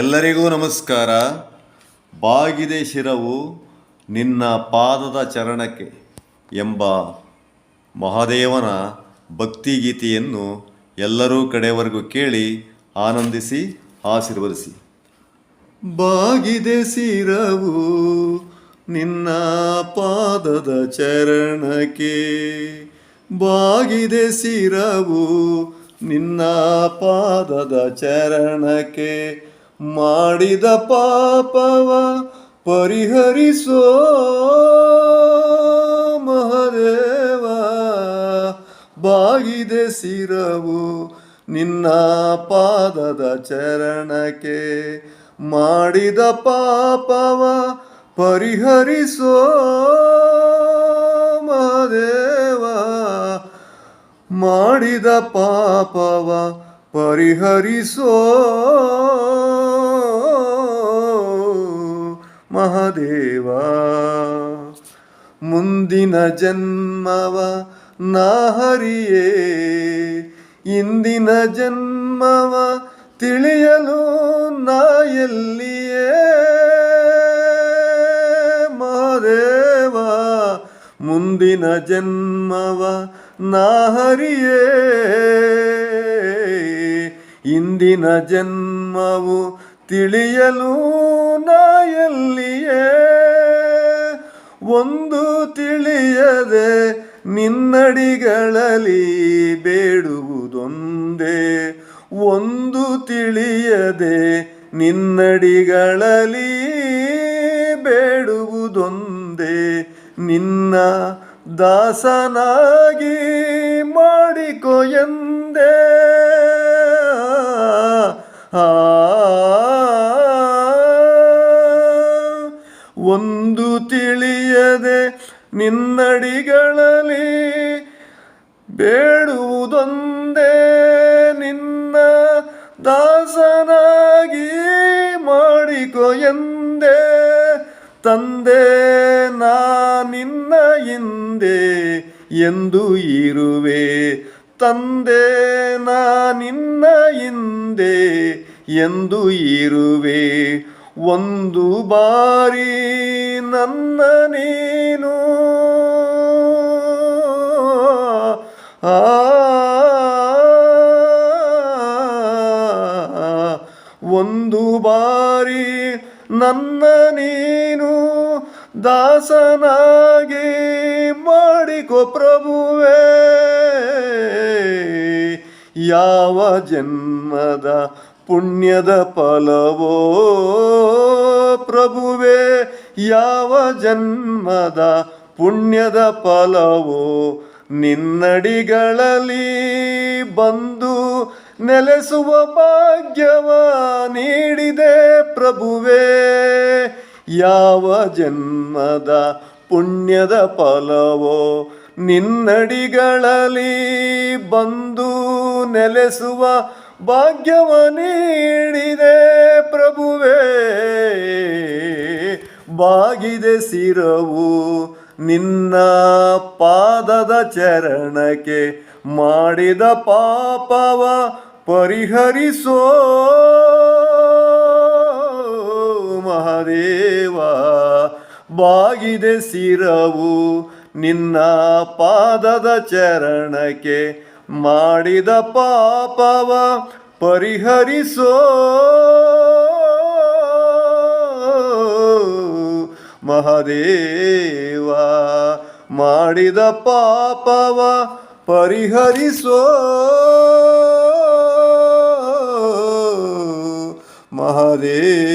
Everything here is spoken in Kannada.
ಎಲ್ಲರಿಗೂ ನಮಸ್ಕಾರ. ಬಾಗಿದೆ ಶಿರವು ನಿನ್ನ ಪಾದದ ಚರಣಕ್ಕೆ ಎಂಬ ಮಹಾದೇವನ ಭಕ್ತಿಗೀತೆಯನ್ನು ಎಲ್ಲರೂ ಕಡೆಯವರೆಗೂ ಕೇಳಿ ಆನಂದಿಸಿ, ಆಶೀರ್ವದಿಸಿ. ಬಾಗಿದೆ ಶಿರವು ನಿನ್ನ ಪಾದದ ಚರಣಕ್ಕೆ. ಬಾಗಿದೆ ಶಿರವು ನಿನ್ನ ಪಾದದ ಚರಣಕ್ಕೆ. ಮಾಡಿದ ಪಾಪವ ಪರಿಹರಿಸೋ ಮಹದೇವ. ಬಾಗಿದೆ ಸಿರವು ನಿನ್ನ ಪಾದದ ಚರಣಕ್ಕೆ. ಮಾಡಿದ ಪಾಪವ ಪರಿಹರಿಸೋ ಮಹದೇವ. ಮಾಡಿದ ಪಾಪವ ಪರಿಹರಿಸೋ ಮಹದೇವ. ಮುಂದಿನ ಜನ್ಮವ ನಾಹರಿಯೇ ಇಂದಿನ ಜನ್ಮವ ತಿಳಿಯಲು ನಾಯಲ್ಲಿಯೇ ಮಹದೇವ, ಮುಂದಿನ ಜನ್ಮವ ನಾಹರಿಯೇ ಇಂದಿನ ಜನ್ಮವು ತಿಳಿಯಲು ನಾ ಎಲ್ಲಿಯೇ ಒಂದು ತಿಳಿಯದೆ ನಿನ್ನಡಿಗಳಲ್ಲಿ ಬೇಡುವುದೊಂದೇ. ಒಂದು ತಿಳಿಯದೆ ನಿನ್ನಡಿಗಳಲ್ಲಿ ಬೇಡುವುದೊಂದೇ. ನಿನ್ನ ದಾಸನಾಗಿ ಒಂದು ತಿಳಿಯದೆ ನಿನ್ನಡಿಗಳಲ್ಲಿ ಬೇಡುವುದೊಂದೇ ನಿನ್ನ ದಾಸನಾಗಿ ಮಾಡಿಕೊ ಎಂದೇ. ತಂದೆ, ನಾ ನಿನ್ನ ಹಿಂದೆ ಎಂದು ಇರುವೆ. ತಂದೆ, ನಾ ನಿನ್ನ ಹಿಂದೆ ಎಂದು ಇರುವೆ. ಒಂದು ಬಾರಿ ನನ್ನ ನೀನು ಆ ಒಂದು ಬಾರಿ ನನ್ನ ನೀನು ದಾಸನಾಗಿ ಮಾಡಿಕೊ ಪ್ರಭುವೇ ಯಾವ ಜನ್ಮದ ಪುಣ್ಯದ ಫಲವೋ ಪ್ರಭುವೇ, ಯಾವ ಜನ್ಮದ ಪುಣ್ಯದ ಫಲವೋ, ನಿನ್ನಡಿಗಳಲ್ಲಿ ಬಂದು ನೆಲೆಸುವ ಭಾಗ್ಯವ ನೀಡಿದೆ ಪ್ರಭುವೇ, ಯಾವ ಜನ್ಮದ ಪುಣ್ಯದ ಫಲವೋ, ನಿನ್ನಡಿಗಳಲ್ಲಿ ಬಂದು ನೆಲೆಸುವ ಭಾಗ್ಯವ ನೀಡಿದೆ ಪ್ರಭುವೇ. ಬಾಗಿದೆ ಸಿರವು ನಿನ್ನ ಪಾದದ ಚರಣಕ್ಕೆ. ಮಾಡಿದ ಪಾಪವ ಪರಿಹರಿಸೋ. ಮಹಾದೇವ, ಬಾಗಿದೆ ಸಿರವು ನಿನ್ನ ಪಾದದ ಚರಣಕ್ಕೆ. ಮಾಡಿದ ಪಾಪವ ಪರಿಹರಿಸೋ. ಮಹದೇವ ಮಾಡಿದ ಪಾಪವ ಪರಿಹರಿಸೋ. ಮಹದೇವ